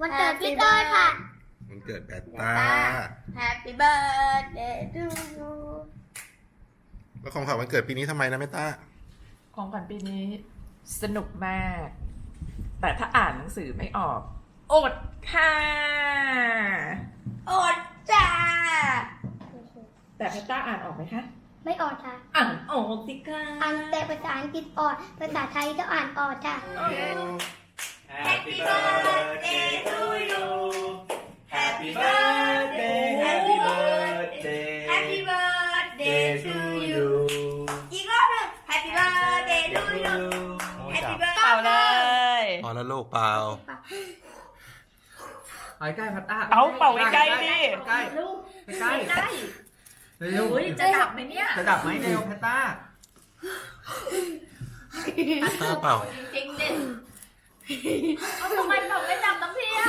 วันเกิดพี่เต้ยค่ะ มันเกิดแพตตา Happy birthday to you แล้วของขวัญวันเกิดปีนี้ทำไมนะแม่ต้า ของขวัญปีนี้สนุกมาก แต่ถ้าอ่านหนังสือไม่ออกอดค่ะอดจ้า แต่เพชรต้าอ่านออกไหมคะ ไม่อดค่ะ อ่านออกสิคะอ่านแต่ภาษาอังกฤษอดภาษาไทยก็อ่านอดค่ะ Happy birthday to you Happy birthday Happy birthday Happy birthday to you อีกรอบหนึ่ง Happy birthday to you Happy birthday เป่าเลย พอแล้วลูกเปล่าเอาใกล้พัตตาเอาเป่าใกล้ๆดิ ใกล้ใกล้ใกล้เร็วอุ้ยจะดับไหมเนี่ยจะดับไหมเร็วพัตตาต้าเปล่า จริงๆดิ เอาทำไมเป่าไม่ดับน้ำพี่อะ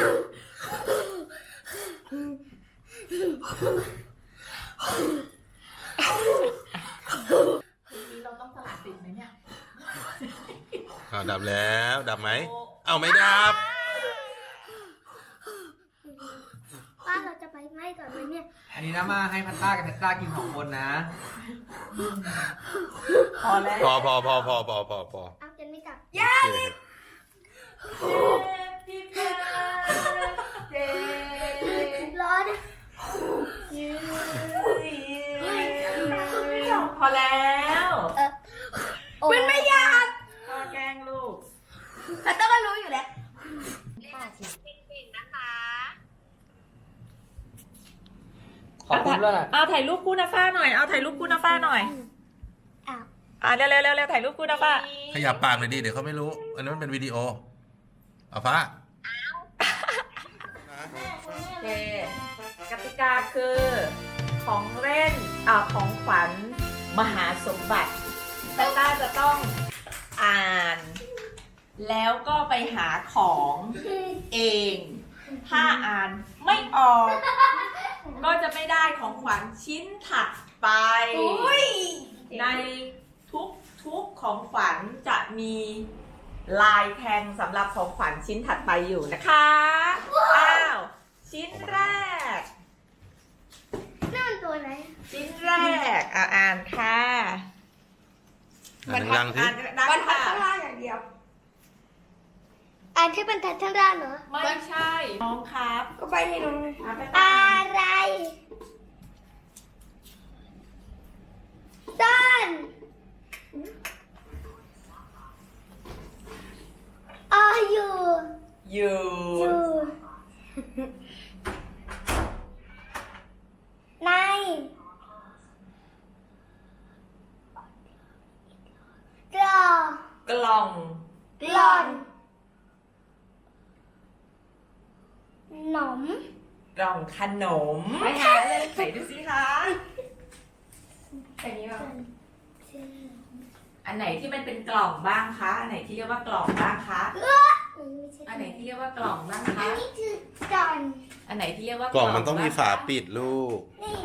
นี้เราต้องสลัดติดไหมเนี่ยอ้าวดับแล้วดับไหมเอาไม่ดับ ป้าเราจะไปไหม้ก่อนไหมเนี่ย อันนี้นะมาให้พัตตากับพัตตากินสองคนนะ พอแล้ว พอพอพอพอพอพอพอเอาจะไม่กลับ โอเค Happy birthday ร้อนพอแล้วมันไม่ยากพ่อแกล้งลูกแต่ต้องก็รู้อยู่แล้วขอบคุณด้วยล่ะเอาถ่ายรูปคู่นาฟ้าหน่อย เอาถ่ายรูปคู่นาฟ้าหน่อยอ้าวอะเร็วเร็วเร็วเร็วถ่ายรูปคู่นาฟ้าขยับปากหน่อยดิเดี๋ยวเขาไม่รู้ อันนั้นมันเป็นวิดีโอ เอาฟ้าโอเคกติกาคือของเล่นอ่าของขวัญมหาสมบัติตาต้าจะต้องอ่าน แล้วก็ไปหาของเอง ถ้าอ่านไม่ออก ก็จะไม่ได้ของขวัญชิ้นถัดไป ในทุกทุกของขวัญจะมี ลายแทงสำหรับของขวัญชิ้นถัดไปอยู่นะคะ อ้าว ชิ้นแรก นั่นมันตัวไหนชิ้นแรกอ่าอ่านค่ะอ่านดังๆสิ อ่านดังบรรทัดค่ะข้างล่างอย่างเดียว อ่านแค่บรรทัดข้างล่างเหรอ ไม่ใช่ น้องครับก็ไปให้ดูอ่านไปอตาะมไรต้น อายุอยู่อยู่ ในกรอกล่องหล่อนหนม กล่องขนมไปหาเลยใส่ดูสิคะใส่นี้ป่ะ อันไหนที่มันเป็นกล่องบ้างคะ อันไหนที่เรียกว่ากล่องบ้างคะ อันไหนที่เรียกว่ากล่องบ้างอัคะนนี้คือก่อนอันไหนที่เรียกว่ากกล่องมันต้องมีฝาปิดลูก นี่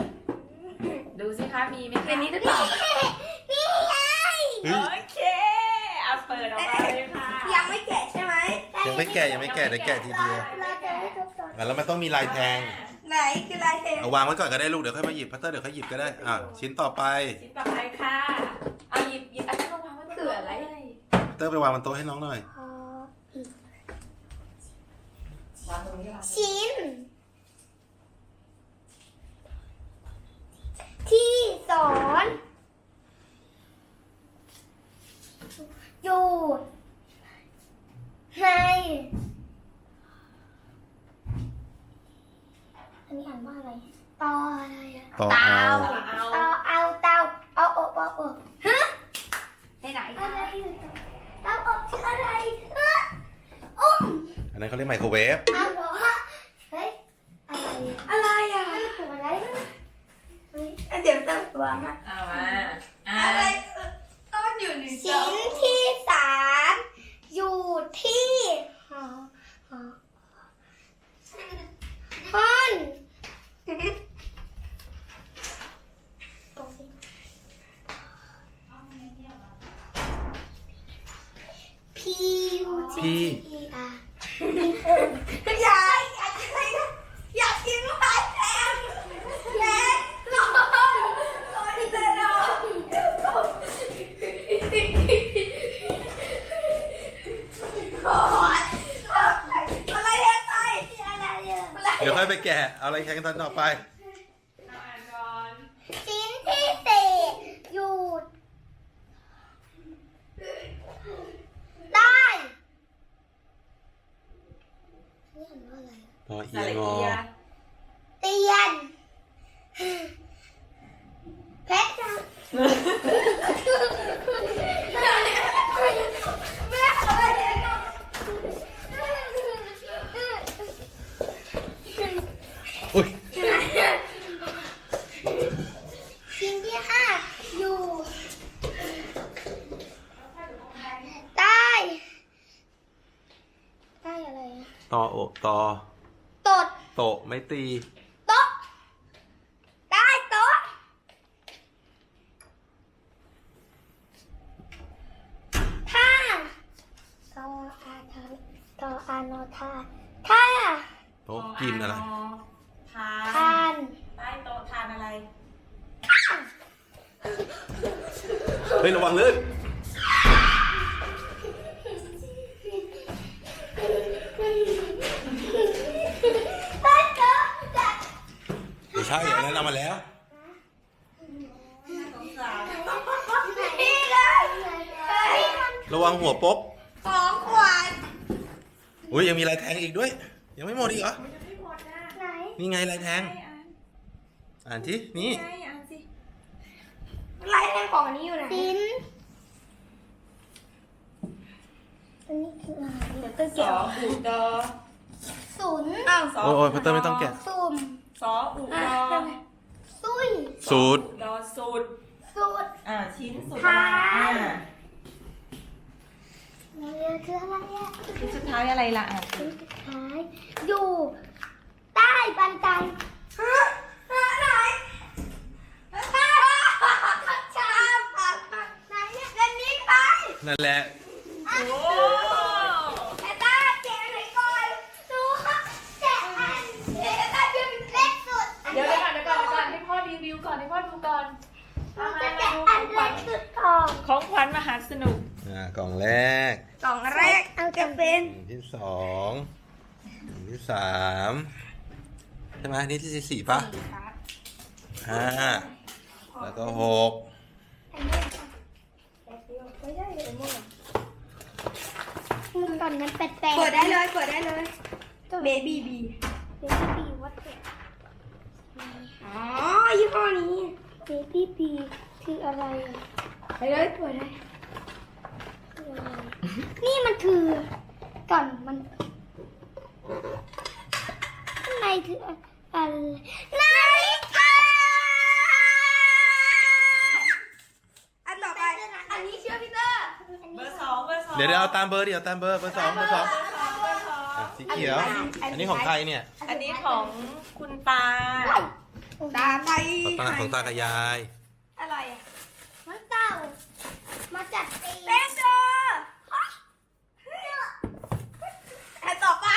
ดูสิคะ มีไหมคะเป็นนี้หรือเปล่านี่ไงเฮ้ย โอเคเอาเปิดออกมาเลยค่ะยังไม่แกะใช่ไหมยังไม่แกะยังไม่แกะเดี๋ยวแกะทีเดียวเราจะให้ทดสอบอะแล้วมันต้องมีลายแทง ไหนคือลายเซ็นเอาวางไว้ก่อนก็ได้ลูกเดี๋ยวค่อยมาหยิบพัตเตอร์เดี๋ยวค่อยหยิบก็ได้อะชิ้นต่อไป ชิ้นต่อไปค่ะ เอาหยิบหยิบอัน นี้มาวางไว้บนโต๊ะอะไรพัตเตอร์ไปวางบนโต๊ะให้น้องหน่อยพออีกวางตรงนี้วางชิ้น ที่สอน อยู่ในอันนี้อ่านว่าอะไรตออะไรอะ ต่อเตาเอาเอาเอาเอาเตาเอาอบเอาอบฮะไปไหนอะไรอยู่เตาอบชื่ออะไรเอออุ้ม อั นนั้นเขาเรียกไมโครเวฟเอาเหรอเฮ้ยอะไรอะไรอะมันตัวอะไรเฮ้ยเดี๋ยวตั้งตัวมาเอามาอ่า อะไรต้นอยู่ในชิ้นที่สามอยู่ที่หอหอห้อนพี พี่ อะยาย เดี๋ยวค่อย ไปแกะ เอาอะไรแข่งกันต่อไป อ่านก่อนชิ้นที่สี่อยู่ได้นี่อ่านว่าอะไรพอสเอียระงอเอียเตียนเพชรแม่ อุ้ย ชิ้นที่ห้าอยู่ใต้ใต้อะไรอะ ต่อโอกต่อตด โตะไม่ตี โต๊ะใต้โต๊ะท่าตออาทาตออานอท่าท่า โต๊ะกินอะไร ทา ทาน น ใต้โต๊ะทานอะไร เฮ้ย ระวังลื่น ใต้โต๊ะจัด ไม่ใช่อันนั้น เอามาแล้วนี่เลยเฮ้ยมันระวังหัวโป๊กของขวัญอุ้ยยังมีลายแทงอีกด้วย ยังไม่หมดอีกเหรอไหนนี่ไงลายแทง อ่านที่นี่ลายแทงของอันนี้อยู่ไหนปิ้นอันนี้คืออะไรเดี๋ยวก็สเก็บออุดอศูนย์อ้าวสอโอ้ยโอ้ยพัตเตอร์ไม่ต้องแกะ สุ่ม สออุดอะอ ซุยสูตร ดอสุดสูตรอ่าชิ้นสุดทานอ่านี่คืออะไรอะชิ้นสุดท้ายอะไรล่ะอะชิ้นสุดท้ายอยู่ ใต้บันไดฮะฮะไหนชามไหนเนี่ยเรนนี่ไปนั่นแหละ จะเป็นกล่องที่สองกล่องที่สามใช่ไหมนี่ที่สี่ปะห้าแล้วก็หกไม่ได้เลยมั่วมันตอนนั้นแปลกๆเปิดได้เลยเปิดได้เลยเบบี้บีเบบี้บีวัดอ๋อยี่ห้อนี้เบบี้บีคืออะไรอะไปเลยเปิดได้คืออะไร นี่มันคือก่อนมันข้างในคืออะไรนาฬิกาอันต่อไป อันนี้เชื่อพี่เตอร์เบอร์สองเบอร์สองเดี๋ยวเดี๋ยวเอาตามเบอร์เดี๋ยวตามเบอร์เบอร์สองเบอร์สองเบอร์สองเบอร์สองอะสีเขียว อันนี้ของใครเนี่ยอันนี้ของคุณตา ตาไป ของตาของตากับยาย อะไรอะมันเต่า มาจัดตีเป็นเจออันต่อไป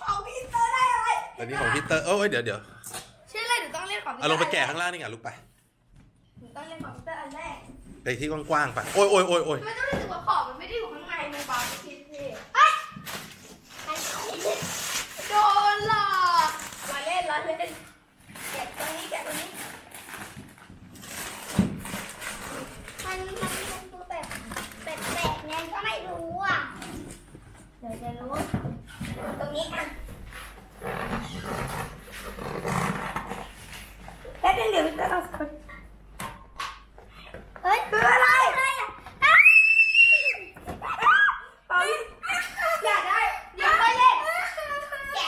ของพี่เตอร์ได้ อะไรอันนี้ของพีเตอร์เอ้ยเดี๋ยวเดี๋ยวชื่ออะไรหนูต้องเรียกของพี่เอาลงไปแกะข้างล่างนี่ไงลูกไปหนูต้องเรียกของพี่เตอร์อันแรกไปที่กว้างๆไปโอ้ยโอ้ยโอ้ยโอ้ยไม่ต้องรู้สึกว่าของมันไม่ได้อยู่ข้างในมันบางชิ้นพี่เอ้ยโดนหลอกมาเล่นล้อเล่นแกะตรงนี้แกะตรงนี้ มันมันมันดูแบบแปลกๆไงก็ไม่รู้อะ เดี๋ยวจะรู้ ตรงนี้อะแล้วเดี๋ยวเดี๋ยวจะเอาคนเฮ้ยคืออะไรอะไรอะอะเฮ้ยอยากได้เดี๋ยวค่อยเล่นแกะ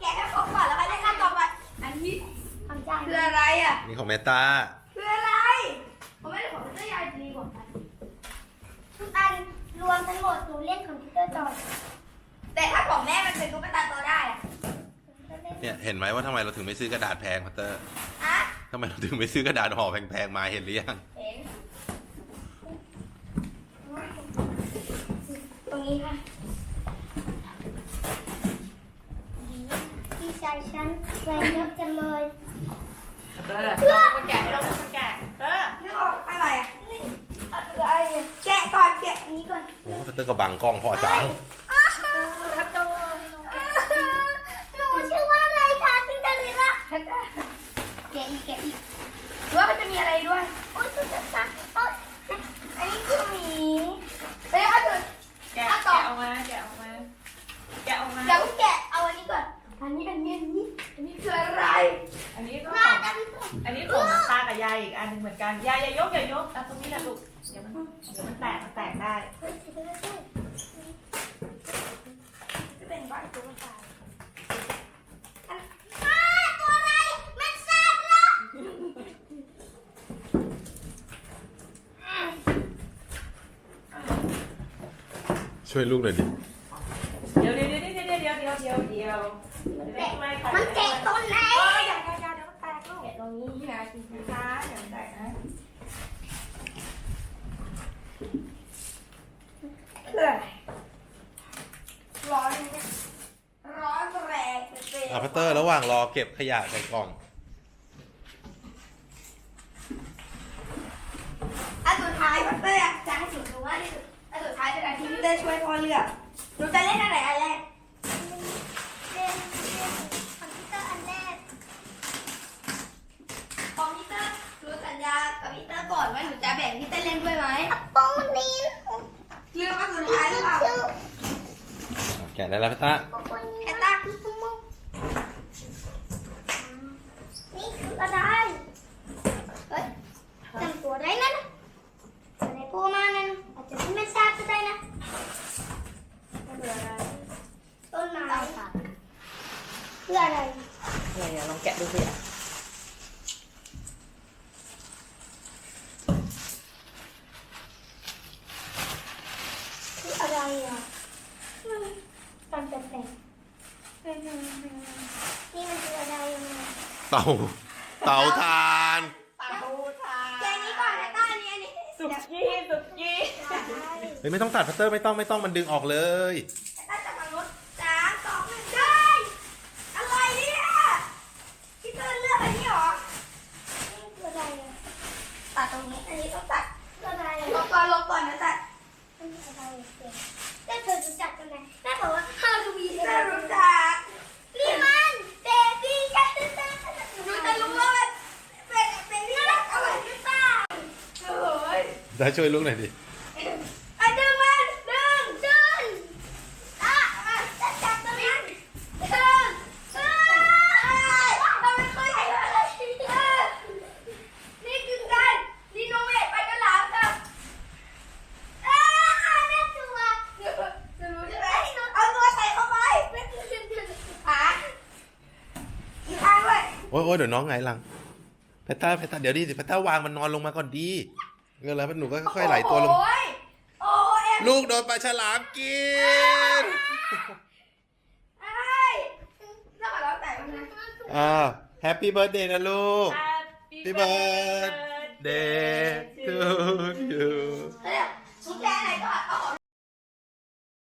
แกะให้ครบก่อนแล้วค่อยเล่นอันต่อไปอันนี้คืออะไรอะ นี่ของ เมตาคืออะไร ผมไม่ได้ของคอมพิวเตอร์ยายดีกว่ากันทุกอันรวมทั้งหมดหนูเล่นคอมพิวเตอร์จอแต่ถ้าของแม่มันเป็นตุ๊กตาตัวได้อะเนี่ยเห็นไหมว่าทำไมเราถึงไม่ซื้อกระดาษแพงพัตเตอร์อะทำไมเราถึงไม่ซื้อกระดาษห่อแพงๆมาเห็นหรือยัง เห็น ตรงนี้ค่ะพี่ชายฉันแรงเยอะจังเลย เตอร์เรามาแกะให้เรามาแกะเตอร์นึกออกอะไรอะนี่อะไรอะแกะก่อนแกะอันนี้ก่อนโอ้พัตเตอร์ก็บังกล้องพ่อจังหนูชื่อว่า อันนี้อันนี้อันนี้อันนี้คืออะไร อันนี้ก็ของอันนี้ของตากับยายอีกอันหนึงเหมือนกัน ยายอย่ายกอย่ายกเอาตรงนี้แหละลูก เดี๋ยวมันเดี๋ยวมันแตกมันแตกได้ จะเป็นบ้านตัวตายอ้าตัวอะไรมันสัตว์เหรอ ช่วยลูกหน่อยดิ เดี๋ยวเดี๋ยวเดี๋ยวเดี๋ยวเดี๋ยวเดี๋ยวเดี๋ยวเดี๋ยวมันเดี๋ยวเตะไม่ค่ะมันเตะตรงไหนเอ้ยอย่าอย่าอย่าเดี๋ยวมันแตกลูกเตะตรงนี้นะจริงนะคะเดี๋ยวมันแตกนะๆคืออะไรร้อนเนี่ยร้อนแรงเป็นอะพัตเตอร์ระหว่างรอเก็บขยะใส่กล่องอันสุดท้ายพัตเตอร์อะจะให้สุดรู้ว่าที่สุด อันสุดท้ายเป็นอันที่พี่เตอร์ช่วยพ่อเลือกหนูจะเล่นอันไหนอันแรกเล่นเล่นคอมพิวเตอร์อันแรกคอมพิวเตอร์หนูสัญญากับพี่เตอร์ก่อนว่าหนูจะแบ่งพี่เตอร์เล่นด้วยไหมปองนี้เลือกอันสุดท้ายหรือเปล่าแกะได้แล้วพัตต้าแอนตานี่คืออะไรเฮ้ยจำตัวได้นะอะไรพวกมานั่นอาจจะไม่ทราบก็ได้นะ ต้นไม้ เพื่ออะไร อะไรอะลองแกะดูสิอะคืออะไรอะอืมตอนแปลกๆอืมนี่มันคืออะไรอะเตาเตาถ่านเตาถ่านแกนี้ก่อนนะต้านี้อันนี้สุกี้สุกี้เฮ้ยไม่ต้องตัดพัตเตอร์ไม่ต้องไม่ต้องมันดึงออกเลย ต้าจะมนุษย์สามสองหนึ่งได้อะไรเนี่ยพี่เติ้ลเลือกอันนี้เหรอนี่คืออะไรอะตัดตรงนี้อันนี้ต้องตัดอะไรลบก่อนลบก่อนนะตัดนี่อะไรอะแม่เธอรู้จักกันไหมแม่บอกว่าฮาโลวีนแม่รู้จักนี่มันเบบี้ชัตเตอร์หนูจะรู้ว่ามันเป็นเป็นเรื่องอะไรหรือเปล่าเฮ้ย ได้ช่วยลูกหน่อยดิ ไอ้ดึงมันดึงดึงอะอะจับจับตรงนั้นดึงดึงเราไม่เคยเห็นอะไรเออนี่คือการรีโนเวทไปกันหลังกับอ่าแม่ตัวจะรู้ใช่ไหมเอาตัวใส่เข้าไปขาอีกข้างด้วย โอ้ยโอ้ยเดี๋ยวน้องไงหลังแพตต้าพัตต้าเดี๋ยวดิแพตต้าวางมันนอนลงมาก่อนดี เงินแล้วหนูก็ค่อยๆไหลตัวลง โอ้ยโอ้ยเอ็มลูกโดนปลาฉลามกิน ไอ้แล้วก็แล้วแต่มันนะ อ่าแฮปปี้เบิร์ดเดย์นะลูก Happy Happy birthday to you